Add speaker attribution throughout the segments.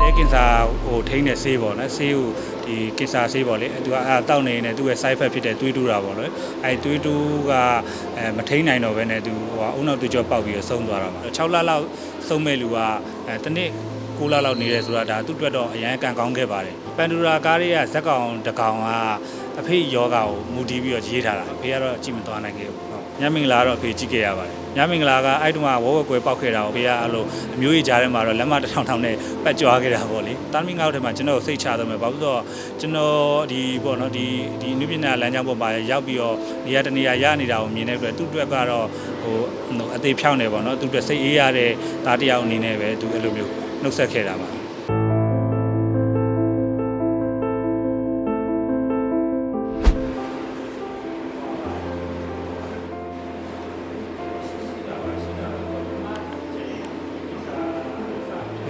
Speaker 1: တဲကင်ဆာဟိုထိန်းတဲ့ဆေးပေါ့နော်ဆေးကိုဒီကင်ဆာဆေးပေါ့လေသူကအဲတောက်နေနေသူ့ရဲ့ side effect ဖြစ်တဲ့သွေးတူးတာပေါ့လေအဲသွေးတူးကအဲမထိန်းနိုင်တော့ဘဲနဲ့သူဟိုအုံနောက်သွေးကြောပေါက်ပြီးတော့ဆုံးသွားတာပါ6လလောက်ဆုံးမဲ့လူကအဲတစ်နှစ်6လလောက်နေရဲဆိုတာဒါသူ့အတွက်တော့အရန်ကန်ကောင်းခဲ့ပါတယ်ပန်ဒူရာကားတွေကဇက်ကောင်တစ်ကောင်ကအဖေယောဂါကိုမူတည်ပြီးတော့ရေးထားတာအဖေကတော့ကြည့်မသွားနိုင်ခဲ့ဘူးဟုတ် ညမင်္ဂလာတော့အဖေကြည့်ခဲ့ရပါတယ်ညမင်္ဂလာကအဲ့တုန်းကဝဝကွယ်ပောက်ခဲ့တာကိုအဖေကအဲ့လိုအမျိုးကြီးကြားထဲမှာတော့လက်မတစ်ထောင်ထောင်နဲ့ပတ်ကြွားခဲ့တာပေါ့လေတာမင်္ဂလာထဲမှာကျွန်တော်စိတ်ချတော့မယ်ဘာလို့ဆိုတော့ကျွန်တော်ဒီပေါ့နော်ဒီဒီနုပညာလမ်းကြောင်းပေါ်မှာရောက်ပြီးတော့နေရာတနေရာရနေတာကိုမြင်တဲ့အတွက်သူ့အတွက်ကတော့ဟိုအသေးဖြောင်းနေပေါ့နော်သူ့အတွက်စိတ်အေးရတဲ့ဒါတယောက်အနေနဲ့ပဲသူအဲ့လိုမျိုးနှုတ်ဆက်ခဲ့တာပါ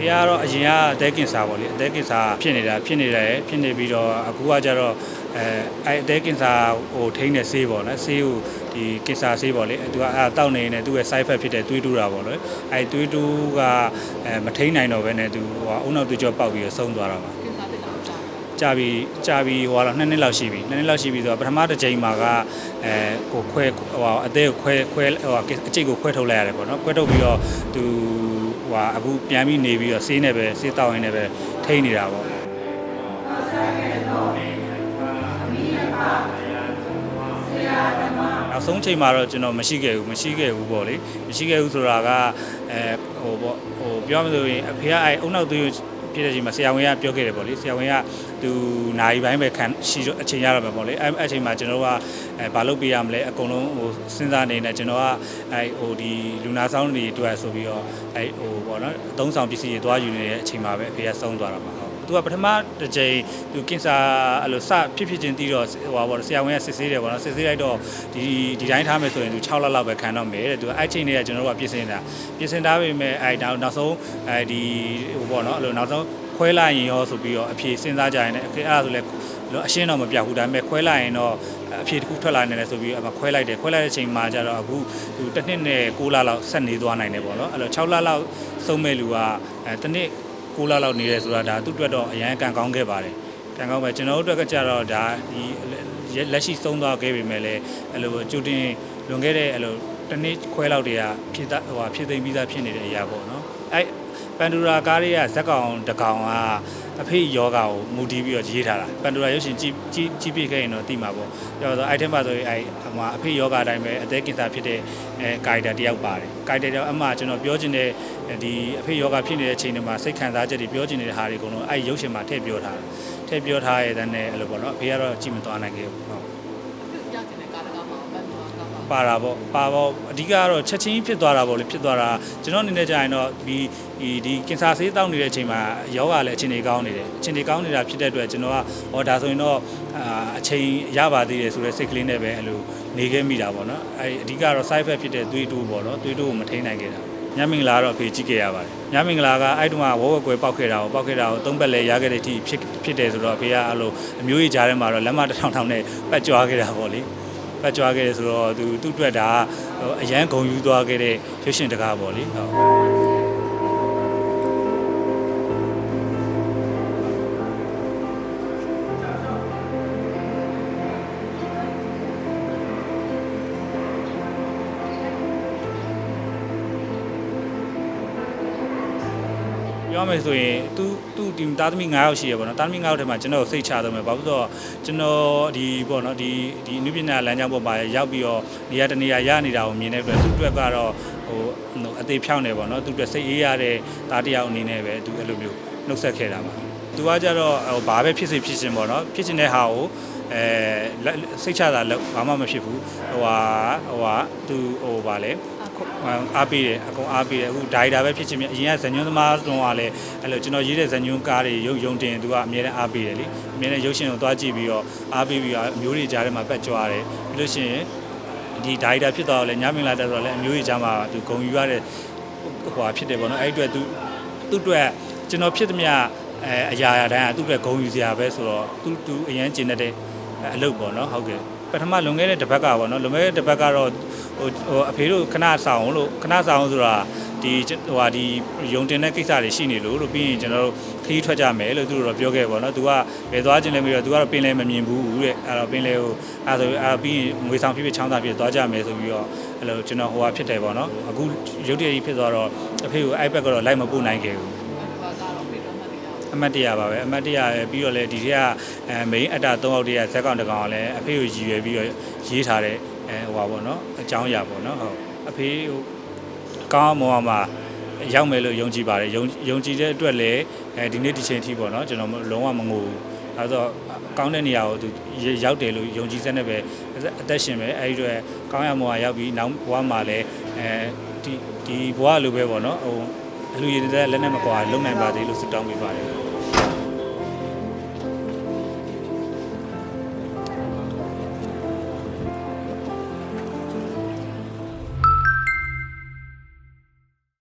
Speaker 1: ဖေကတော့အရင်ကအသက်ကင်ဆာပေါ့လေအသက်ကင်ဆာဖြစ်နေတာဖြစ်နေတယ်ဖြစ်နေပြီးတော့အခုကကျတော့အဲအဲအသက်ကင်ဆာဟိုထိန်းတဲ့ဆေးပေါ့နော်ဆေးကိုဒီကင်ဆာဆေးပေါ့လေသူကအဲတောက်နေနေသူ့ရဲ့ side effect ဖြစ်တဲ့သွေးတူးတာပေါ့လေအဲသွေးတူးကအဲမထိန်းနိုင်တော့ဘဲနဲ့သူဟိုအုံနောက်သွေးကြောပေါက်ပြီးတော့ဆုံးသွားတာပါ
Speaker 2: ကင်ဆာဖြစ်လာတာ
Speaker 1: ကြာပြီကြာပြီဟိုကတော့နှစ်နှစ်လောက်ရှိပြီနှစ်နှစ်လောက်ရှိပြီဆိုတော့ပထမတစ်ချိန်မှာကအဲကိုခွဲဟိုအသေးကိုခွဲခွဲဟိုအကျိတ်ကိုခွဲထုတ်လိုက်ရတယ်ပေါ့နော်ခွဲထုတ်ပြီးတော့သူ ဟိုအခုပြန်ပြီးနေပြီးတော့ဆေးနဲ့ပဲဆေးတောက်ရင်းနဲ့ပဲထိန်းနေတာပေါ့နောက်ဆုံးချိန်မှာတော့ကျွန်တော်မရှိခဲ့ဘူးမရှိခဲ့ဘူးပေါ့လေမရှိခဲ့ဘူးဆိုတာကအဲဟိုပေါ့ဟိုပြောမှဆိုရင်အဖေကအဲအုံနောက်သွေးဖြစ်တဲ့ချိန်မှာဆရာဝန်ကပြောခဲ့တယ်ပေါ့လေဆရာဝန်ကသူနိုင်ပိုင်းပဲခံရှိတော့အချိန်ရတော့မှာပေါ့လေအဲအချိန်မှာကျွန်တော်က အဲဘာလုပ်ပေးရမလဲအကုန်လုံးဟိုစဉ်းစားနေနေကျွန်တော်ကအဲဟိုဒီလူနာဆောင်တွေတွေ့ဆိုပြီးတော့အဲဟိုပေါ့နော်အသုံးဆောင်ပစ္စည်းတွေသွားယူနေတဲ့အချိန်မှာပဲအဖေကဆုံးသွားတာပါဟုတ်သူကပထမတစ်ချိန်သူကင်ဆာအဲ့လိုစဖြစ်ဖြစ်ချင်းတီးတော့ဟိုပါပေါ့ဆရာဝန်ကစစ်ဆေးတယ်ပေါ့နော်စစ်ဆေးလိုက်တော့ဒီဒီတိုင်းထားမယ်ဆိုရင်သူ6လလောက်ပဲခံတော့မယ်တဲ့သူအဲ့ချိန်တွေကကျွန်တော်တို့ကပြင်ဆင်တာပြင်ဆင်ထားပေမဲ့အဲ့နောက်နောက်ဆုံးအဲဒီဟိုပေါ့နော်အဲ့လိုနောက်ဆုံးခွဲလိုက်ရင်ရောဆိုပြီးတော့အဖြေစဉ်းစားကြရင်လည်းအဲ့ဒါဆိုလဲ အရှင်းတော့မပြဘူးဒါပေမဲ့ခွဲလိုက်ရင်တော့အဖြေတစ်ခုထွက်လာနေတယ်ဆိုပြီးအမခွဲလိုက်တယ်ခွဲလိုက်တဲ့ချိန်မှာကျတော့အခုသူတစ်နှစ်နဲ့6လလောက်ဆက်နေသွားနိုင်တယ်ပေါ့နော်အဲ့လို6လလောက်ဆုံးမဲ့လူကအဲတစ်နှစ်6လလောက်နေတယ်ဆိုတာဒါသူ့အတွက်တော့အရန်ကန်ကောင်းခဲ့ပါတယ်ကန်ကောင်းပဲကျွန်တော်တို့အတွက်ကကြတော့ဒါဒီလက်ရှိဆုံးသွားခဲ့ပြီမဲ့လည်းအဲ့လိုကြိုတင်လွန်ခဲ့တဲ့အဲ့လိုတစ်နှစ်ခွဲလောက်တည်းကဖြစ်ဟိုဖြစ်သိမ်းပြီးသားဖြစ်နေတဲ့အရာပေါ့နော်အဲ့ ပန်ဒူရာကားတွေကဇက်ကောင်တစ်ကောင်ကအဖေယောဂါကိုမူတည်ပြီးတော့ရေးထားတာပန်ဒူရာရုပ်ရှင်ကြည့်ကြည့်ကြည့်ပြခဲ့ရင်တော့သိမှာပေါ့ပြောတော့အဲ့ထက်မှဆိုရင်အဲ့ဟိုမှာအဖေယောဂါအတိုင်းပဲအသက်ကင်ဆာဖြစ်တဲ့အဲကာရီတာတယောက်ပါတယ်ကာရီတာတယောက်အမှကျွန်တော်ပြောချင်တဲ့ဒီအဖေယောဂါဖြစ်နေတဲ့အချိန်တွေမှာစိတ်ခံစားချက်တွေပြောချင်နေတဲ့ဟာတွေအကုန်လုံးအဲ့ရုပ်ရှင်မှာထည့်ပြောထားတယ်ထည့်ပြောထားရတဲ့နဲ့အဲ့လိုပေါ့နော်အဖေကတော့ကြည့်မသွားနိုင်ခဲ့ဘူးဟုတ်
Speaker 2: သူကြောက်တဲ့ကားတကားမှာဘန်ဒူကားမှာ
Speaker 1: ပါတာပေါ့ပါပေါ့အဓိကကတော့ချက်ချင်းဖြစ်သွားတာပေါ့လေဖြစ်သွားတာကျွန်တော်အနေနဲ့ကြာရင်တော့ဒီဒီဒီကင်ဆာဆေးတောက်နေတဲ့အချိန်မှာယောဂလည်းအချိန်တွေကောင်းနေတယ်အချိန်တွေကောင်းနေတာဖြစ်တဲ့အတွက်ကျွန်တော်ကဟောဒါဆိုရင်တော့အာအချိန်ရပါသေးတယ်ဆိုတဲ့စိတ်ကလေးနဲ့ပဲအဲ့လိုနေခဲ့မိတာပေါ့နော်အဲအဓိကတော့ side effect ဖြစ်တဲ့သွေးတိုးပေါ့နော်သွေးတိုးကိုမထိန်းနိုင်ခဲ့တာညမင်္ဂလာတော့အဖေကြည့်ခဲ့ရပါတယ်ညမင်္ဂလာကအဲ့တုန်းကဝဝကွယ်ပောက်ခဲ့တာကိုပောက်ခဲ့တာကိုသုံးပတ်လဲရခဲ့တဲ့အထိဖြစ်ဖြစ်တယ်ဆိုတော့အဖေကအဲ့လိုအမျိုးကြီးကြားထဲမှာတော့လက်မတစ်ထောင်ထောင်နဲ့ပတ်ကြွားခဲ့တာပေါ့လေ ပတ်ကြွားခဲ့တယ်ဆိုတော့သူသူ့အတွက်ဒါဟိုအရန်ဂုံယူသွားခဲ့တဲ့ရွှေရှင်တကားပေါ့လေဟုတ် ပြောမယ်ဆိုရင်သူသူဒီသားသမီး9ယောက်ရှိရပေါ့နော်သားသမီး9ယောက်ထဲမှာကျွန်တော်စိတ်ချတော့မယ်ဘာလို့ဆိုတော့ကျွန်တော်ဒီပေါ့နော်ဒီဒီအနုပညာလမ်းကြောင်းပေါ်မှာရောက်ပြီးတော့နေရာတနေရာရနေတာကိုမြင်တဲ့အတွက်သူ့အတွက်ကတော့ဟိုအသေးဖြောင်းနေပေါ့နော်သူ့အတွက်စိတ်အေးရတဲ့သားတစ်ယောက်အနေနဲ့ပဲသူအဲ့လိုမျိုးနှုတ်ဆက်ခဲ့တာပါသူကကြတော့ဟိုဘာပဲဖြစ်စေဖြစ်ရှင်ပေါ့နော်ဖြစ်ရှင်တဲ့ဟာကိုအဲစိတ်ချတာလို့ဘာမှမဖြစ်ဘူးဟိုဟာဟိုဟာသူဟိုဗာလဲ အားပေးတယ်အကုန်အားပေးတယ်အခုဒါရိုက်တာပဲဖြစ်ချင်မြအရင်ကဇညွန်းသမားတုန်းကလည်းအဲ့လိုကျွန်တော်ရေးတဲ့ဇညွန်းကားတွေရုပ်ယုံတင်သူကအများနဲ့အားပေးတယ်လေအများနဲ့ရုပ်ရှင်ကိုသွားကြည့်ပြီးတော့အားပေးပြီးတော့အမျိုးတွေကြားထဲမှာပတ်ကြွားတယ်ပြီးလို့ရှိရင်ဒီဒါရိုက်တာဖြစ်တော့လည်းညမင်လာတက်တော့လည်းအမျိုးတွေကြားမှာသူဂုံယူရတဲ့ဟိုဟာဖြစ်တယ်ပေါ့နော်အဲ့အတွက်သူသူ့အတွက်ကျွန်တော်ဖြစ်သမျှအဲအရာရာတိုင်းကသူ့အတွက်ဂုံယူစရာပဲဆိုတော့သူသူအရန်ကျင်တဲ့အလုပ်ပေါ့နော်ဟုတ်ကဲ့ ပထမလွန်ခဲ့တဲ့တစ်ပတ်ကပေါ့နော်လွန်ခဲ့တဲ့တစ်ပတ်ကတော့ဟဟိုဟိုအဖေတို့ခဏဆောင်လို့ခဏဆောင်ဆိုတာဒီဟိုဟာဒီယုံတင်တဲ့ကိစ္စတွေရှိနေလို့လို့ပြီးရင်ကျွန်တော်တို့ခရီးထွက်ကြမယ်လို့သူတို့တော့ပြောခဲ့ပါတော့။ तू ကဘယ်သွားခြင်းလဲမပြော तू ကတော့ပင်လယ်မမြင်ဘူးတဲ့အဲ့တော့ပင်လယ်ကိုအဲ့ဆိုအဲ့ပြီးရင်ငွေဆောင်ဖြစ်ဖြစ်ချောင်းသာဖြစ်သွားကြမယ်ဆိုပြီးတော့အဲ့လိုကျွန်တော်ဟိုဟာဖြစ်တယ်ပေါ့နော်။အခုရုပ်တရက်ကြီးဖြစ်သွားတော့အဖေကို iPad ကတော့လိုက်မပို့နိုင်ခဲ့ဘူး။
Speaker 2: ဘာကတော့ဖေတော့မှတ်နေရ အောင်
Speaker 1: အမတ်တရပါပဲအမတ်တရပဲပြီးတော့လည်းဒီထက်ကအဲ main အတာ၃ယောက်တည်းကဇက်ကောင်တစ်ကောင်ကလည်းအဖေကိုရည်ရွယ်ပြီးတော့ရေးထားတဲ့အဲဟိုပါပေါ့နော်အကြောင်းအရာပေါ့နော်ဟုတ်အဖေဟိုကောင်းအောင်မောင်မှာရောက်မယ်လို့ယုံကြည်ပါတယ်ယုံယုံကြည်တဲ့အတွက်လည်းအဲဒီနေ့ဒီချိန်ထိပေါ့နော်ကျွန်တော်လုံးဝမငိုဘူးအဲဆိုကောင်းတဲ့နေရာကိုသူရောက်တယ်လို့ယုံကြည်စက်နဲ့ပဲအသက်ရှင်ပဲအဲဒီတော့ကောင်းရမောင်ကရောက်ပြီးနောက်ဘဝမှာလည်းအဲဒီဒီဘဝလိုပဲပေါ့နော်ဟို အလူရည်တဲ့လက်နဲ့မကွာလုံနိုင်ပါသေးလို့ဆုတောင်းပေးပါတယ်